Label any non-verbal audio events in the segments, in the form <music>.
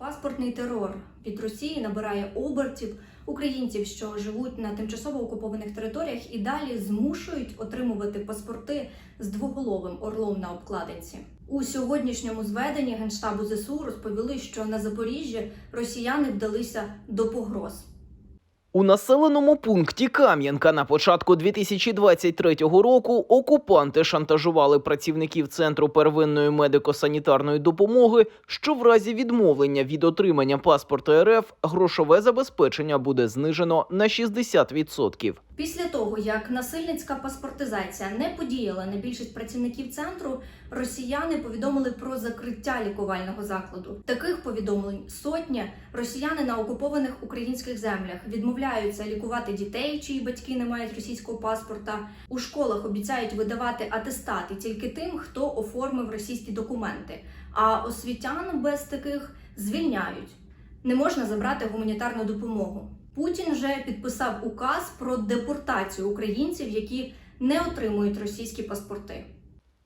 Паспортний терор від Росії набирає обертів українців, що живуть на тимчасово окупованих територіях, і далі змушують отримувати паспорти з двоголовим орлом на обкладинці. У сьогоднішньому зведенні генштабу ЗСУ розповіли, що на Запоріжжі росіяни вдалися до погроз. У населеному пункті Кам'янка на початку 2023 року окупанти шантажували працівників центру первинної медико-санітарної допомоги, що в разі відмовлення від отримання паспорта РФ грошове забезпечення буде знижено на 60%. Після того, як насильницька паспортизація не подіяла на більшість працівників центру, росіяни повідомили про закриття лікувального закладу. Таких повідомлень сотня. Росіяни на окупованих українських землях відмовляються лікувати дітей, чиї батьки не мають російського паспорта. У школах обіцяють видавати атестати тільки тим, хто оформив російські документи. А освітян без таких звільняють. Не можна забрати гуманітарну допомогу. Путін вже підписав указ про депортацію українців, які не отримують російські паспорти.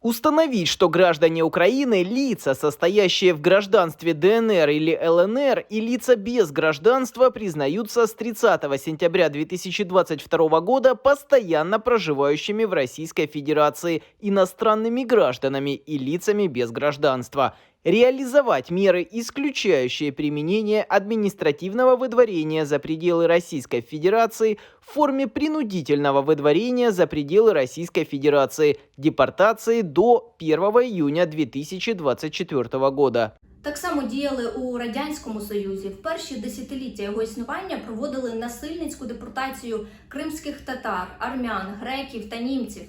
Установить, что граждане Украины, лица, состоящие в гражданстве ДНР или ЛНР, и лица без гражданства признаются с 30 сентября 2022 года постоянно проживающими в Российской Федерации иностранными гражданами и лицами без гражданства Реализовать меры, исключающие применение административного выдворения за пределы Российской Федерации в форме принудительного выдворения за пределы Российской Федерации, депортации до 1 июня 2024 года. Так само діяли у радянському союзі. В перші десятиліття його існування проводили насильницьку депортацію кримських татар, армян, греків та німців.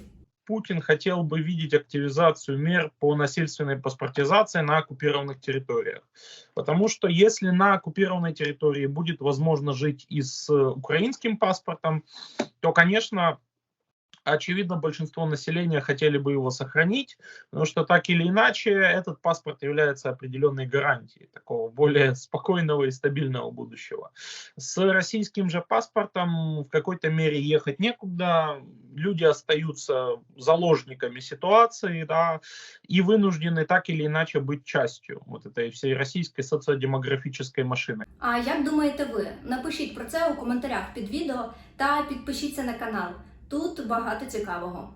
Путин хотел бы видеть активизацию мер по насильственной паспортизации на оккупированных территориях. Потому что если на оккупированной территории будет возможно жить и с украинским паспортом, то, конечно, очевидно, большинство населения хотели бы его сохранить, потому что так или иначе этот паспорт является определенной гарантией такого более спокойного <laughs> и стабильного будущего. С российским же паспортом в какой-то мере ехать некуда, люди остаются заложниками ситуации, да, и вынуждены так или иначе быть частью вот этой всей российской социодемографической машины. А як думаєте ви? Напишіть про це у коментарях під відео та підпишіться на канал. Тут багато цікавого.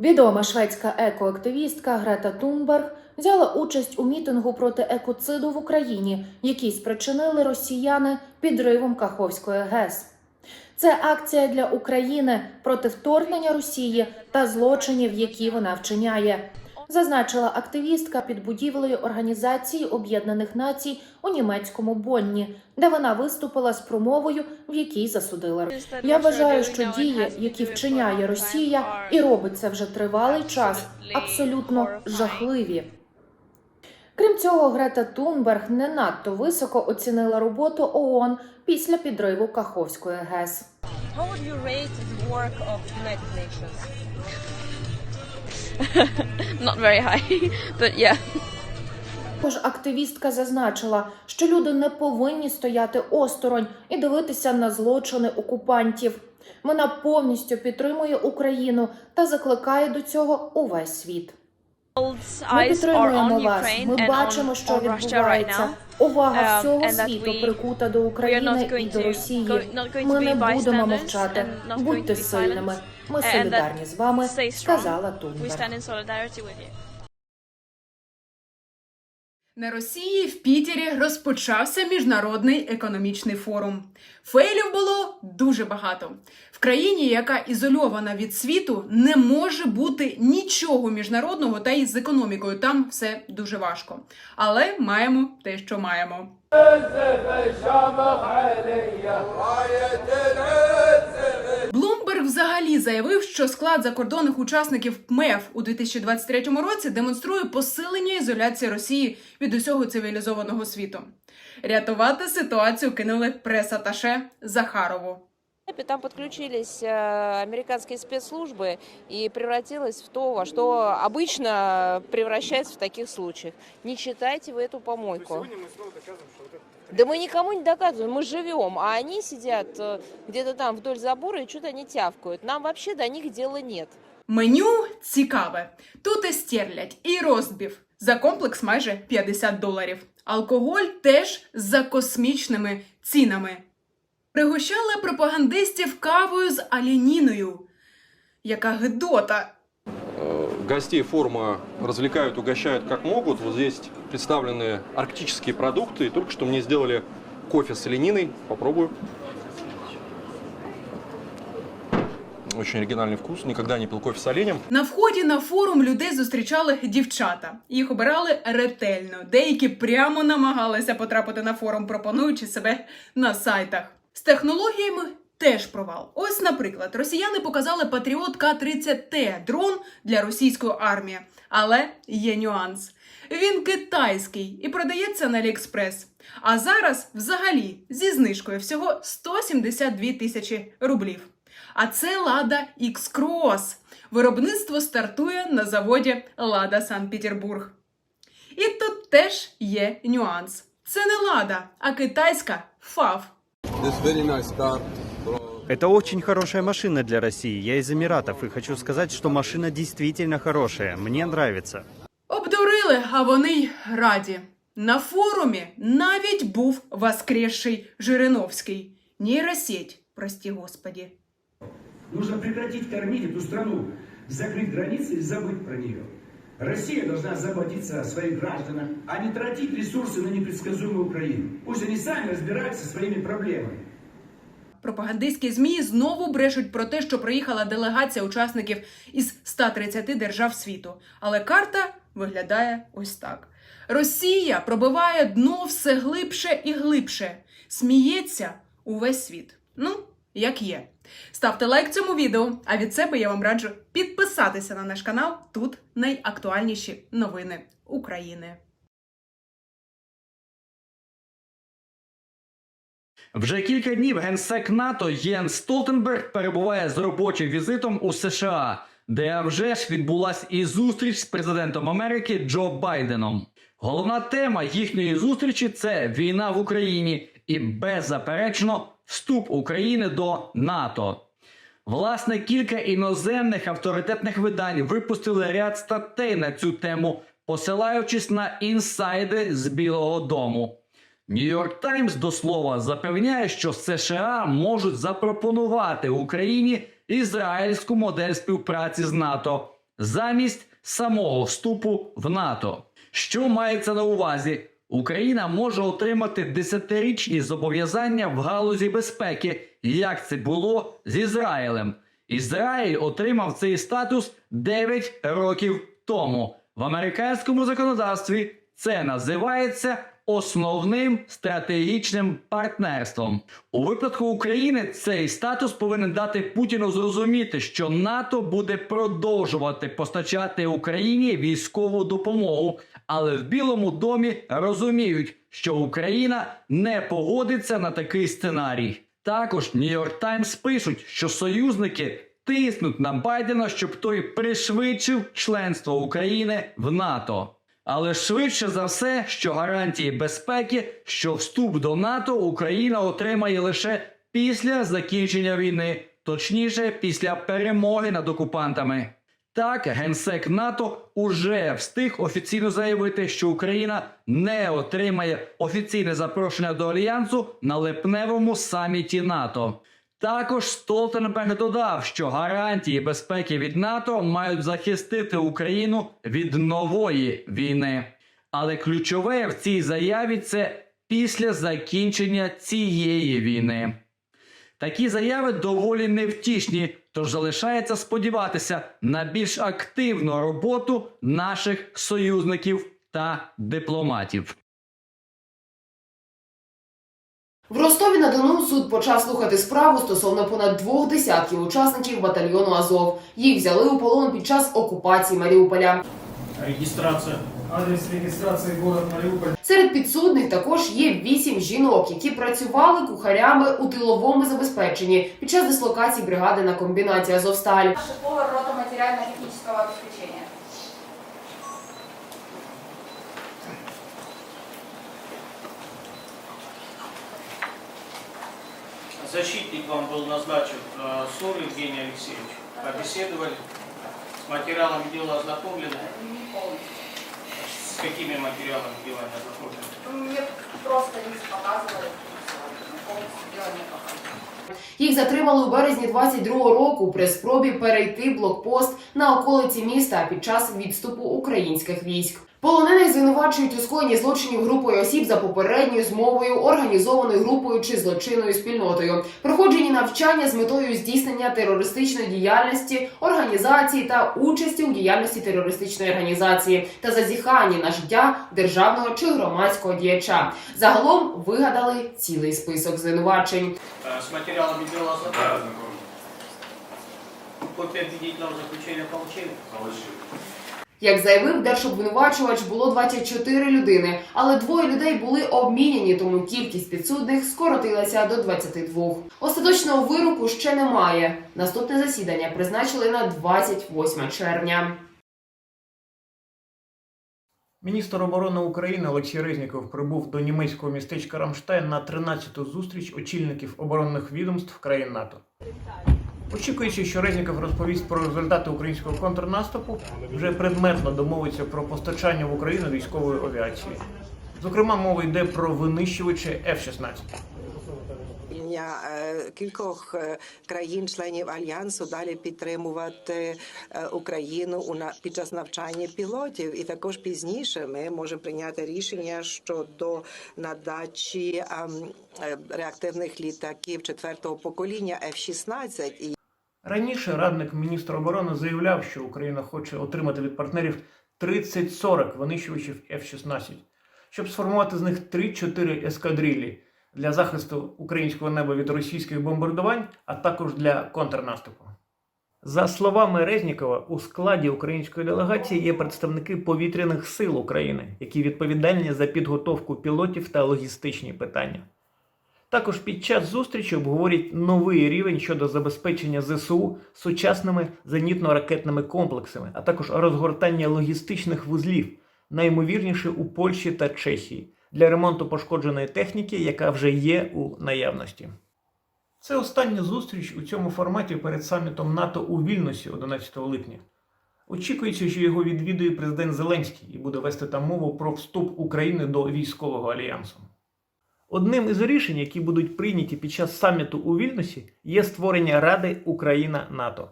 Відома шведська екоактивістка Грета Тунберг взяла участь у мітингу проти екоциду в Україні, який спричинили росіяни підривом Каховської ГЕС. Це акція для України проти вторгнення Росії та злочинів, які вона вчиняє. Зазначила активістка під будівлею Організації Об'єднаних Націй у німецькому Бонні, де вона виступила з промовою, в якій засудила я вважаю, що дії, які вчиняє Росія, і робить це вже тривалий час, абсолютно жахливі. Крім цього, Грета Тунберг не надто високо оцінила роботу ООН після підриву Каховської ГЕС. <laughs> not very high, <laughs> but yeah. Також активістка зазначила, що люди не повинні стояти осторонь і дивитися на злочини окупантів. Вона повністю підтримує Україну та закликає до цього увесь світ. Ми підтримуємо вас. Ми бачимо, що відбувається. Увага Um, всього світу прикута до України і до Росії. Ми не будемо мовчати. Будьте сильними. Ми солідарні з вами, сказала Тунберг. На Росії в Пітері розпочався міжнародний економічний форум. Фейлів було дуже багато. В країні, яка ізольована від світу, не може бути нічого міжнародного та із економікою. Там все дуже важко. Але маємо те, що маємо. Блумберг взагалі заявив, що склад закордонних учасників МЕФ у 2023 році демонструє посилення ізоляції Росії від усього цивілізованого світу. Рятувати ситуацію кинули прес-аташе Захарову. Там подключились э, американские спецслужбы и превратилось в то, во что обычно превращается в таких случаях. Не читайте вы эту помойку. Да мы никому не доказываем, мы живем, а они сидят э, где-то там вдоль забора и что-то они тявкают. Нам вообще до них дела нет. Меню цікаве. Тут і стерлядь, і розбів. За комплекс майже 50 доларів. Алкоголь теж за космічними цінами. Пригощали пропагандистів кавою з алініною. Яка гидота! Э, Гостей форума развлекают, угощают как могут. Вот здесь представлены арктические продукты. И только что мне сделали кофе с олениной. Попробую. Очень оригинальный вкус. Никогда не пил кофе с оленем. На вході на форум людей зустрічали дівчата. Їх обирали ретельно. Деякі прямо намагалися потрапити на форум, пропонуючи себе на сайтах. З технологіями теж провал. Ось, наприклад, росіяни показали Патріот К-30Т дрон для російської армії. Але є нюанс. Він китайський і продається на Аліекспрес. А зараз взагалі зі знижкою всього 172 тисячі рублів. А це Лада X-Cross. Виробництво стартує на заводі Лада Санкт-Петербург. І тут теж є нюанс. Це не Лада, а китайська ФАВ. Это очень хорошая машина для России. Я из Эмиратов и хочу сказать, что машина действительно хорошая. Мне нравится. Обдурили, а вони й раді. На форумі навіть був воскресший Жириновський. Нейросеть, прості господі. Нужно прекратить кормить эту страну, закрыть границы и забыть про нее. Россия должна заботиться о своих гражданах, а не тратить ресурсы на непредсказуемую Украину. Пусть они сами разбираются со своими проблемами. Пропагандистські змі знову брешуть про те, що приїхала делегація учасників із 130 держав світу. Але карта виглядає ось так: Росія пробиває дно все глибше і глибше. Сміється увесь світ. Ну, як є. Ставте лайк цьому відео, а від себе я вам раджу підписатися на наш канал. Тут найактуальніші новини України. Вже кілька днів генсек НАТО Єнс Столтенберг перебуває з робочим візитом у США, де вже ж відбулася і зустріч з президентом Америки Джо Байденом. Головна тема їхньої зустрічі це війна в Україні і беззаперечно вступ України до НАТО. Власне, кілька іноземних авторитетних видань випустили ряд статей на цю тему, посилаючись на інсайди з Білого Дому. Нью-Йорк Таймс до слова запевняє, що США можуть запропонувати Україні ізраїльську модель співпраці з НАТО замість самого вступу в НАТО. Що мається на увазі? Україна може отримати десятирічні зобов'язання в галузі безпеки, як це було з Ізраїлем. Ізраїль отримав цей статус 9 років тому. В американському законодавстві це називається основним стратегічним партнерством. У випадку України цей статус повинен дати Путіну зрозуміти, що НАТО буде продовжувати постачати Україні військову допомогу, але в Білому домі розуміють, що Україна не погодиться на такий сценарій. Також Нью-Йорк Таймс пишуть, що союзники тиснуть на Байдена, щоб той пришвидшив членство України в НАТО. Але швидше за все, що гарантії безпеки, що вступ до НАТО Україна отримає лише після закінчення війни, точніше, після перемоги над окупантами. Так, генсек НАТО уже встиг офіційно заявити, що Україна не отримає офіційне запрошення до альянсу на липневому саміті НАТО. Також Столтенберг додав, що гарантії безпеки від НАТО мають захистити Україну від нової війни. Але ключове в цій заяві це після закінчення цієї війни. Такі заяви доволі невтішні, тож залишається сподіватися на більш активну роботу наших союзників та дипломатів. В Ростові на Дону суд почав слухати справу стосовно понад двох десятків учасників батальйону Азов. Їх взяли у полон під час окупації Маріуполя. Регистрация. Адрес регистрации город Мариуполь. Серед підсудних також є вісім жінок, які працювали кухарями у тиловому забезпеченні під час дислокації бригади на комбінаті Азовсталь. повар рота материально-технического обеспечения. Защитник вам был назначен э, Сор Евгений Алексеевич. Побеседовали. материалами дела ознакомлены? Не. С какими материалами дела не ознакомлены? Ну, Мне просто лист показывали, и всё. Ну, полностью дело не показывали. Їх затримали у березні 22-го року при спробі перейти блокпост на околиці міста під час відступу українських військ. Полонених звинувачують у скоєнні злочинів групою осіб за попередньою змовою, організованою групою чи злочинною спільнотою, проходжені навчання з метою здійснення терористичної діяльності, організації та участі у діяльності терористичної організації та зазіханні на життя державного чи громадського діяча. Загалом вигадали цілий список звинувачень. С материалами дела ознакомлены? Копия обвинительного заключения получили? Як заявив держобвинувачувач, було 24 людини, але двоє людей були обміняні, тому кількість підсудних скоротилася до 22. Остаточного вироку ще немає. Наступне засідання призначили на 28 червня. Міністр оборони України Олексій Резніков прибув до німецького містечка Рамштайн на 13-ту зустріч очільників оборонних відомств країн НАТО. Очікуючи, що Резніков розповість про результати українського контрнаступу, вже предметно домовиться про постачання в Україну військової авіації. Зокрема, мова йде про винищувачі F-16. Е, кількох е, країн-членів альянсу далі підтримувати е, Україну під час навчання пілотів, і також пізніше ми можемо прийняти рішення щодо надачі ем, реактивних літаків четвертого покоління F-16. І Раніше радник міністра оборони заявляв, що Україна хоче отримати від партнерів 30-40 винищувачів F-16, щоб сформувати з них 3-4 ескадрилі для захисту українського неба від російських бомбардувань, а також для контрнаступу. За словами Резнікова, у складі української делегації є представники повітряних сил України, які відповідальні за підготовку пілотів та логістичні питання. Також під час зустрічі обговорять новий рівень щодо забезпечення ЗСУ сучасними зенітно-ракетними комплексами, а також розгортання логістичних вузлів, найімовірніше у Польщі та Чехії, для ремонту пошкодженої техніки, яка вже є у наявності. Це остання зустріч у цьому форматі перед самітом НАТО у Вільнюсі 11 липня. Очікується, що його відвідує президент Зеленський і буде вести там мову про вступ України до військового альянсу. Одним із рішень, які будуть прийняті під час саміту у Вільнюсі, є створення Ради Україна НАТО.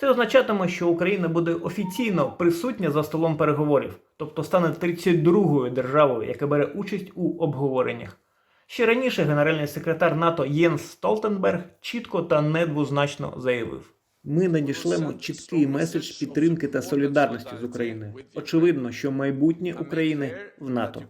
Це означатиме, що Україна буде офіційно присутня за столом переговорів, тобто стане 32-ю державою, яка бере участь у обговореннях. Ще раніше генеральний секретар НАТО Єнс Столтенберг чітко та недвозначно заявив: ми надішлемо чіткий меседж підтримки та солідарності з Україною. Очевидно, що майбутнє України в НАТО.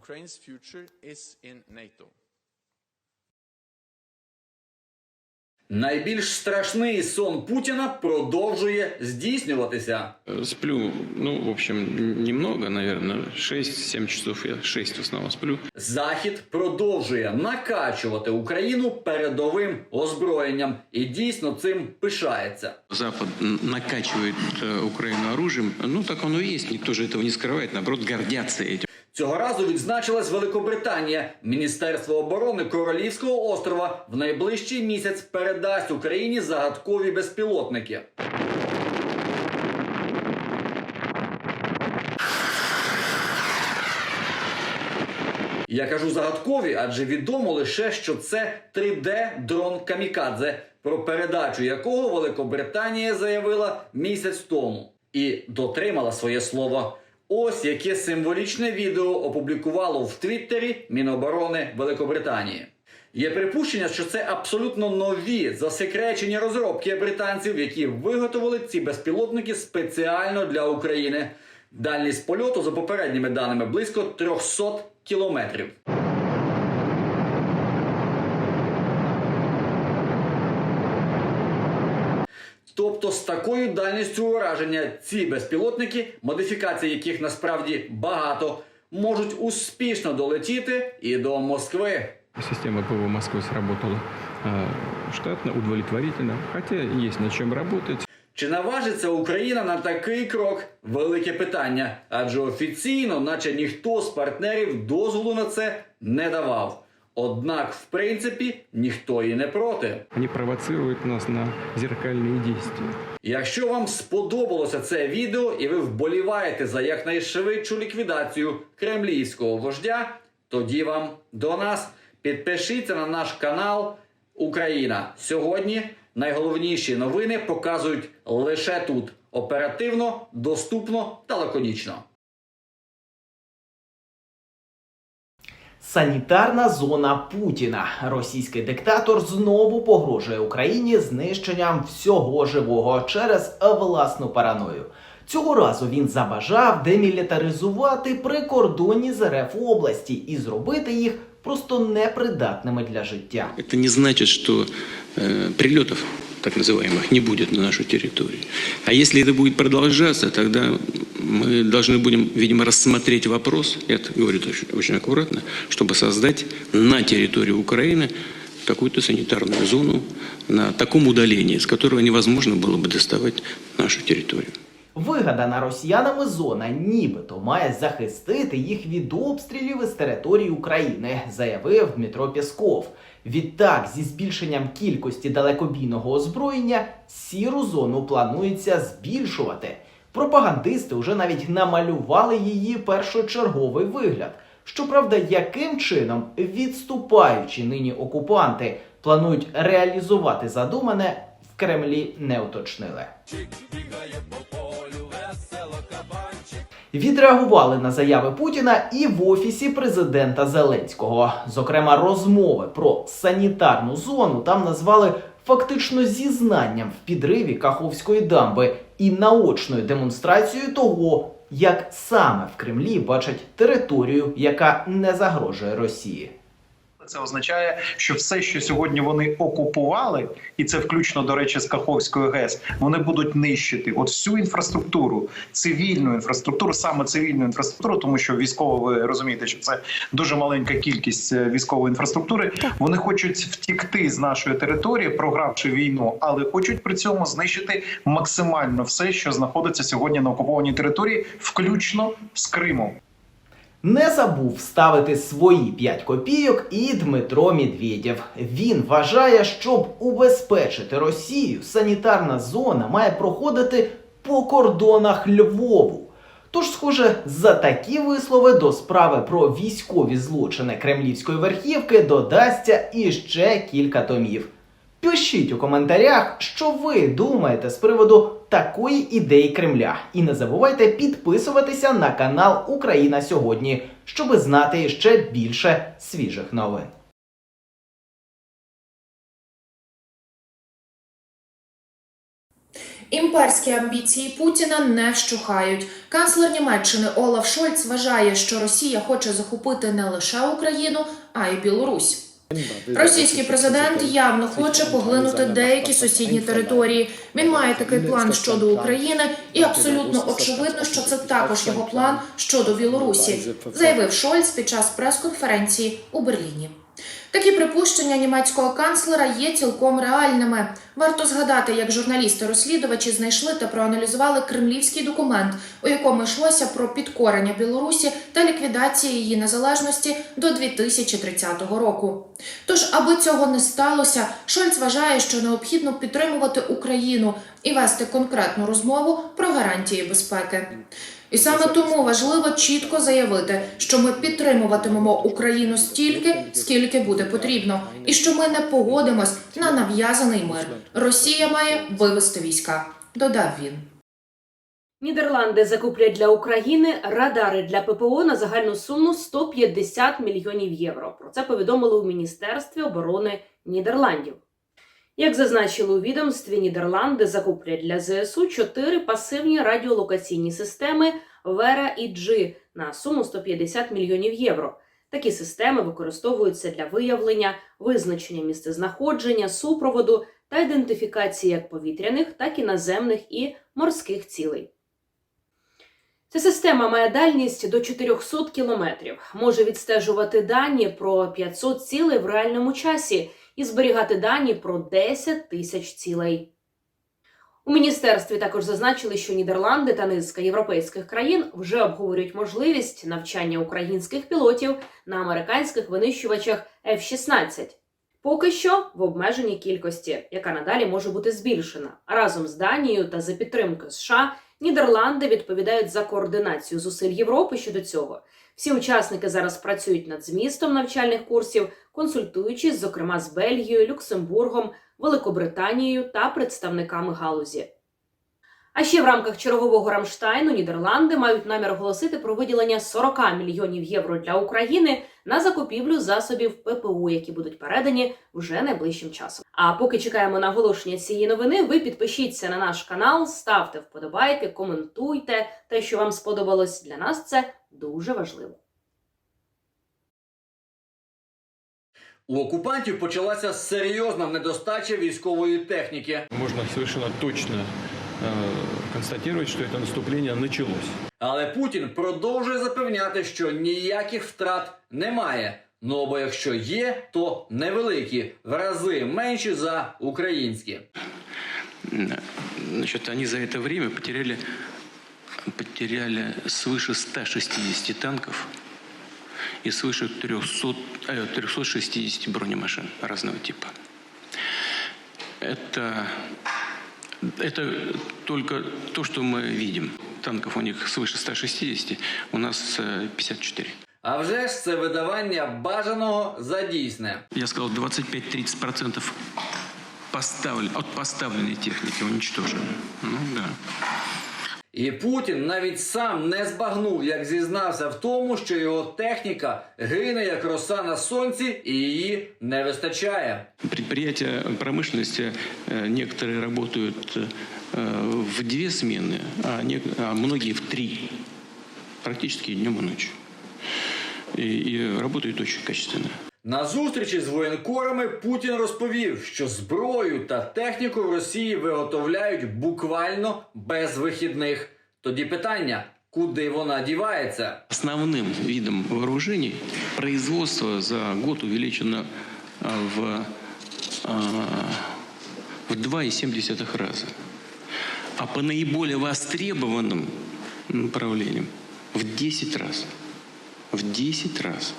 Найбільш страшний сон Путіна продовжує здійснюватися. Сплю, ну, в общем, немного, наверное, 6-7 часов, я 6 в основном сплю. Захід продовжує накачувати Україну передовим озброєнням і дійсно цим пишається. Запад н- накачивает э, Украину оружием. Ну, так оно и есть, никто же этого не скрывает, наоборот, гордятся этим. Цього разу відзначилась Великобританія. Міністерство оборони Королівського острова в найближчий місяць передасть Україні загадкові безпілотники. Я кажу загадкові, адже відомо лише, що це 3D-дрон Камікадзе, про передачу якого Великобританія заявила місяць тому і дотримала своє слово. Ось яке символічне відео опублікувало в Твіттері Міноборони Великобританії. Є припущення, що це абсолютно нові засекречені розробки британців, які виготовили ці безпілотники спеціально для України. Дальність польоту за попередніми даними близько 300 кілометрів. Тобто з такою дальністю ураження ці безпілотники, модифікацій яких насправді багато, можуть успішно долетіти і до Москви. Система ПВО Москвы сработала э, штатно, удовлетворительно, хотя есть над чем работать. Чи наважиться Україна на такий крок? Велике питання, адже офіційно, наче ніхто з партнерів дозволу на це не давав. Однак, в принципі, ніхто і не проти. Они провоцируют нас на зеркальные действия. Якщо вам сподобалося це відео і ви вболіваєте за якнайшвидшу ліквідацію кремлівського вождя, тоді вам до нас підпишіться на наш канал Україна. Сьогодні найголовніші новини показують лише тут оперативно, доступно та лаконічно. Санітарна зона Путіна. Російський диктатор знову погрожує Україні знищенням всього живого через власну параною. Цього разу він забажав демілітаризувати прикордонні з РФ області і зробити їх просто непридатними для життя. Это не значит, что э, прилетов так называемых не будет на нашу территорию. А если это будет продолжаться, тогда мы должны будем, видимо, рассмотреть вопрос, я это говорю очень, очень аккуратно, чтобы создать на территории Украины какую-то санитарную зону на таком удалении, с которого невозможно было бы доставать нашу территорию. Вигадана росіянами зона нібито має захистити їх від обстрілів із території України, заявив Дмитро Пєсков. Відтак, зі збільшенням кількості далекобійного озброєння, сіру зону планується збільшувати. Пропагандисти вже навіть намалювали її першочерговий вигляд. Щоправда, яким чином відступаючі нині окупанти планують реалізувати задумане, в Кремлі не уточнили. Відреагували на заяви Путіна і в офісі президента Зеленського. Зокрема, розмови про санітарну зону там назвали фактично зізнанням в підриві Каховської дамби і наочною демонстрацією того, як саме в Кремлі бачать територію, яка не загрожує Росії. Це означає, що все, що сьогодні вони окупували, і це включно до речі з Каховської ГЕС, вони будуть нищити от всю інфраструктуру, цивільну інфраструктуру, саме цивільну інфраструктуру, тому що військово, ви розумієте, що це дуже маленька кількість е, військової інфраструктури. Вони хочуть втікти з нашої території, програвши війну, але хочуть при цьому знищити максимально все, що знаходиться сьогодні на окупованій території, включно з Кримом. Не забув вставити свої 5 копійок і Дмитро Медведєв. Він вважає, щоб убезпечити Росію, санітарна зона має проходити по кордонах Львову. Тож, схоже, за такі вислови до справи про військові злочини кремлівської верхівки додасться іще кілька томів. Пишіть у коментарях, що ви думаєте з приводу такої ідеї Кремля. І не забувайте підписуватися на канал Україна сьогодні, щоби знати ще більше свіжих новин. Імперські амбіції Путіна не вщухають. Канцлер Німеччини Олаф Шольц вважає, що Росія хоче захопити не лише Україну, а й Білорусь. Російський президент явно хоче поглинути деякі сусідні території. Він має такий план щодо України, і абсолютно очевидно, що це також його план щодо Білорусі, заявив Шольц під час прес-конференції у Берліні. Такі припущення німецького канцлера є цілком реальними. Варто згадати, як журналісти-розслідувачі знайшли та проаналізували кремлівський документ, у якому йшлося про підкорення Білорусі та ліквідацію її незалежності до 2030 року. Тож, аби цього не сталося, Шольц вважає, що необхідно підтримувати Україну і вести конкретну розмову про гарантії безпеки. І саме тому важливо чітко заявити, що ми підтримуватимемо Україну стільки, скільки буде потрібно, і що ми не погодимось на нав'язаний мир. Росія має вивести війська, додав він. Нідерланди закуплять для України радари для ППО на загальну суму 150 мільйонів євро. Про це повідомили у Міністерстві оборони Нідерландів. Як зазначили у відомстві, Нідерланди закуплять для ЗСУ чотири пасивні радіолокаційні системи Вера і Джи на суму 150 мільйонів євро. Такі системи використовуються для виявлення, визначення місцезнаходження, супроводу та ідентифікації як повітряних, так і наземних і морських цілей. Ця система має дальність до 400 кілометрів, може відстежувати дані про 500 цілей в реальному часі і зберігати дані про 10 тисяч цілей. У міністерстві також зазначили, що Нідерланди та низка європейських країн вже обговорюють можливість навчання українських пілотів на американських винищувачах F-16. Поки що в обмеженій кількості, яка надалі може бути збільшена. Разом з Данією та за підтримки США Нідерланди відповідають за координацію зусиль Європи щодо цього. Всі учасники зараз працюють над змістом навчальних курсів, консультуючись, зокрема, з Бельгією, Люксембургом, Великобританією та представниками галузі. А ще в рамках чергового Рамштайну Нідерланди мають намір оголосити про виділення 40 мільйонів євро для України на закупівлю засобів ППУ, які будуть передані вже найближчим часом. А поки чекаємо на оголошення цієї новини, ви підпишіться на наш канал, ставте вподобайки, коментуйте те, що вам сподобалось. Для нас це дуже важливо. У окупантів почалася серйозна недостача військової техніки. Можно совершенно точно э, констатировать, что это наступление началось. Але Путін продовжує запевняти, що ніяких втрат немає. Ну або якщо є, то невеликі, в рази менші за українські. Значит, они за это время потеряли, потеряли свыше 160 танков И свыше 300, э, 360 бронемашин разного типа. Это, это только то, что мы видим. Танков у них свыше 160, у нас э, 54. А вже ж це видавання бажаного за дійсне. Я сказал, 25-30% поставлен, от поставленной техники уничтожено. Ну да. І Путін навіть сам не збагнув, як зізнався в тому, що його техніка гине як роса на сонці, і її не вистачає. Предприятия промышленности, э, некоторые работают э, в две смены, а, не- а многие в три. Практически днем и ночью. И, и работают очень качественно. На зустрічі з воєнкорами Путін розповів, що зброю та техніку в Росії виготовляють буквально без вихідних. Тоді питання: куди вона дівається? Основным видом вооружений производство за год увеличено в, в 2,7 раза. А по наиболее востребованным направлениям в 10 раз. В 10 раз.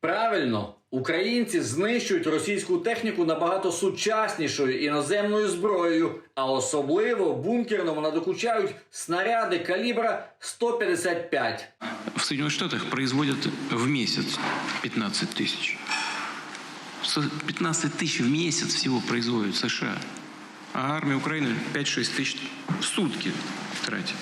Правильно, українці знищують російську техніку набагато сучаснішою іноземною зброєю, а особливо бункерному надокучають снаряди калібра 155. В Соединенных Штатах производят в месяц 15 тысяч. Со- 15 тысяч в месяц всего производят США. А армия Украины 5-6 тысяч в сутки тратит.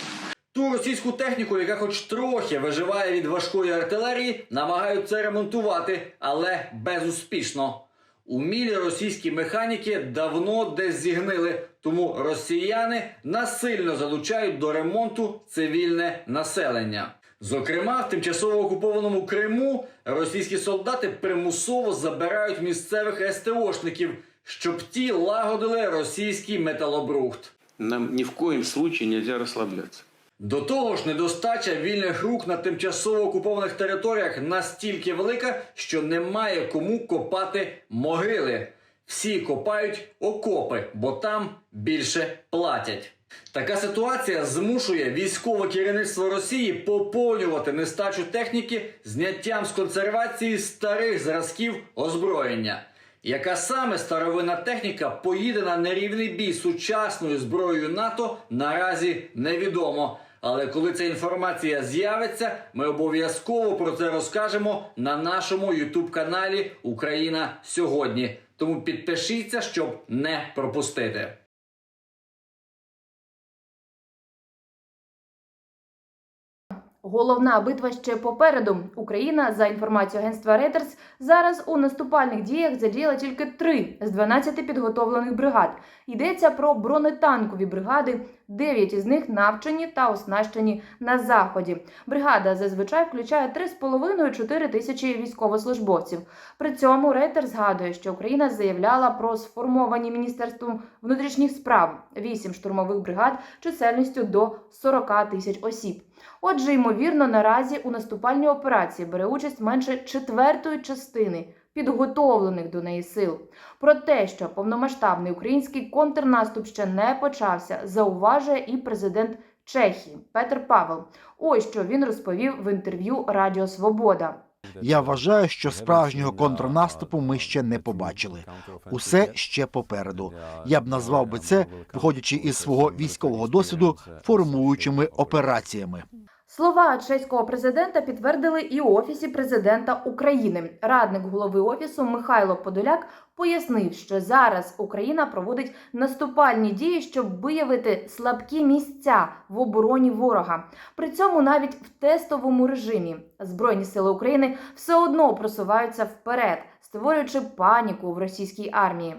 Ту російську техніку, яка хоч трохи виживає від важкої артилерії, намагаються ремонтувати, але безуспішно. Умілі російські механіки давно десь зігнили, тому росіяни насильно залучають до ремонту цивільне населення. Зокрема, в тимчасово окупованому Криму російські солдати примусово забирають місцевих СТОшників, щоб ті лагодили російський металобрухт. Нам ни в коем случае нельзя расслабляться. До того ж, недостача вільних рук на тимчасово окупованих територіях настільки велика, що немає кому копати могили. Всі копають окопи, бо там більше платять. Така ситуація змушує військове керівництво Росії поповнювати нестачу техніки зняттям з консервації старих зразків озброєння. Яка саме старовинна техніка поїде на нерівний бій сучасною зброєю НАТО, наразі невідомо. Але коли ця інформація з'явиться, ми обов'язково про це розкажемо на нашому youtube каналі Україна сьогодні. Тому підпишіться, щоб не пропустити. Головна битва ще попереду. Україна, за інформацією агентства Reuters, зараз у наступальних діях задіяла тільки три з 12 підготовлених бригад. Йдеться про бронетанкові бригади. Дев'ять із них навчені та оснащені на заході. Бригада зазвичай включає 3,5-4 тисячі військовослужбовців. При цьому Рейтер згадує, що Україна заявляла про сформовані міністерством внутрішніх справ вісім штурмових бригад чисельністю до 40 тисяч осіб. Отже, ймовірно, наразі у наступальній операції бере участь менше четвертої частини підготовлених до неї сил. Про те, що повномасштабний український контрнаступ ще не почався, зауважує і президент Чехії Петр Павел. Ось що він розповів в інтерв'ю Радіо Свобода. Я вважаю, що справжнього контрнаступу ми ще не побачили. Усе ще попереду. Я б назвав би це, виходячи із свого військового досвіду, формуючими операціями. Слова чеського президента підтвердили і у офісі президента України. Радник голови офісу Михайло Подоляк пояснив, що зараз Україна проводить наступальні дії, щоб виявити слабкі місця в обороні ворога. При цьому навіть в тестовому режимі збройні сили України все одно просуваються вперед, створюючи паніку в російській армії.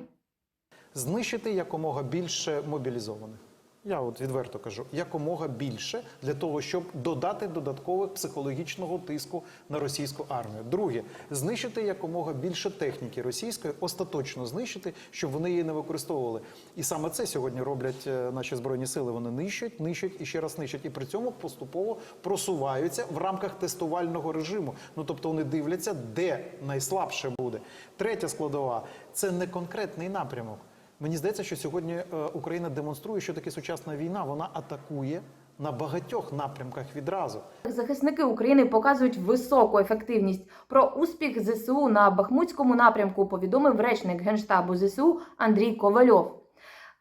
знищити якомога більше мобілізованих. Я от відверто кажу, якомога більше для того, щоб додати додаткового психологічного тиску на російську армію. Друге, знищити якомога більше техніки російської, остаточно знищити, щоб вони її не використовували. І саме це сьогодні роблять е, наші збройні сили. Вони нищать, нищать і ще раз нищать. І при цьому поступово просуваються в рамках тестувального режиму. Ну тобто вони дивляться, де найслабше буде. Третя складова це не конкретний напрямок. Мені здається, що сьогодні е, Україна демонструє, що таке сучасна війна. Вона атакує на багатьох напрямках відразу. Захисники України показують високу ефективність. Про успіх ЗСУ на Бахмутському напрямку повідомив речник генштабу ЗСУ Андрій Ковальов.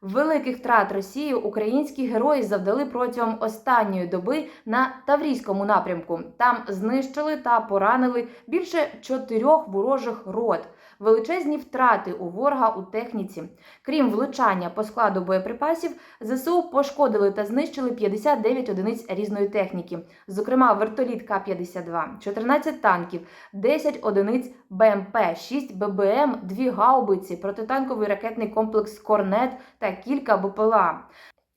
Великих втрат Росії українські герої завдали протягом останньої доби на Таврійському напрямку. Там знищили та поранили більше чотирьох ворожих рот. Величезні втрати у ворога у техніці. Крім влучання по складу боєприпасів, ЗСУ пошкодили та знищили 59 одиниць різної техніки, зокрема вертоліт К-52, 14 танків, 10 одиниць БМП, 6 ББМ, 2 гаубиці, протитанковий ракетний комплекс Корнет та кілька БПЛА.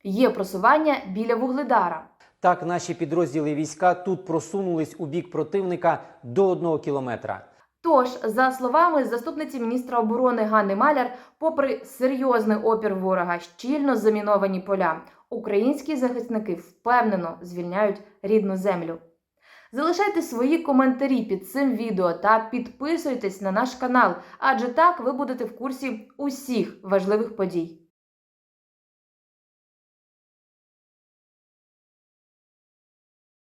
Є просування біля Вугледара. Так, наші підрозділи війська тут просунулись у бік противника до одного кілометра. Тож, за словами заступниці міністра оборони Ганни Маляр, попри серйозний опір ворога, щільно заміновані поля, українські захисники впевнено звільняють рідну землю. Залишайте свої коментарі під цим відео та підписуйтесь на наш канал, адже так ви будете в курсі усіх важливих подій.